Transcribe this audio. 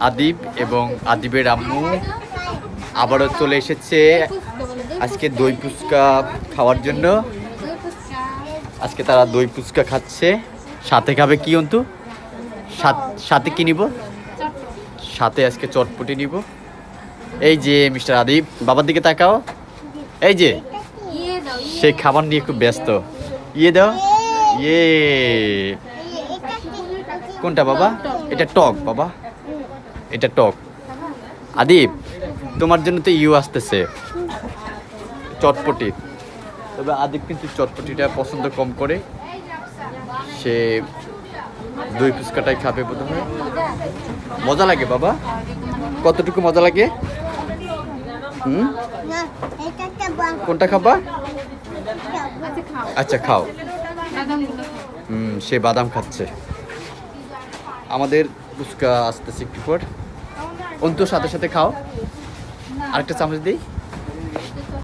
আদিব এবং আদিবের আম্মু আবারও চলে এসেছে আজকে দই ফুচকা খাওয়ার জন্য। আজকে তারা দই ফুচকা খাচ্ছে। সাথে খাবে কি, অন্তু? সাথ- কি নিব? সাথে আজকে চটপটি নিব। এই যে মিস্টার আদিব, বাবার দিকে তাকাও। এই যে, সে খাবার নিয়ে খুব ব্যস্ত। ইয়ে দাও। ইয়ে। কোনটা বাবা? এটা টক বাবা। এটা টক। আদিব, তোমার জন্য তো ইউ আসতেছে। চটপটি। তবে আদিব কিন্তু চটপটিটা পছন্দ কম করে। সে দই ফুচকাটাই খাবে বোধ হয় মজা লাগে বাবা? কতটুকু মজা লাগে? কোনটা খাবা? আচ্ছা খাও। হুম, সে বাদাম খাচ্ছে। আমাদের ফুচকা আসতেছে একটু পর। অন্তর সাথে সাথে খাও। আরেকটা চামচ দিই।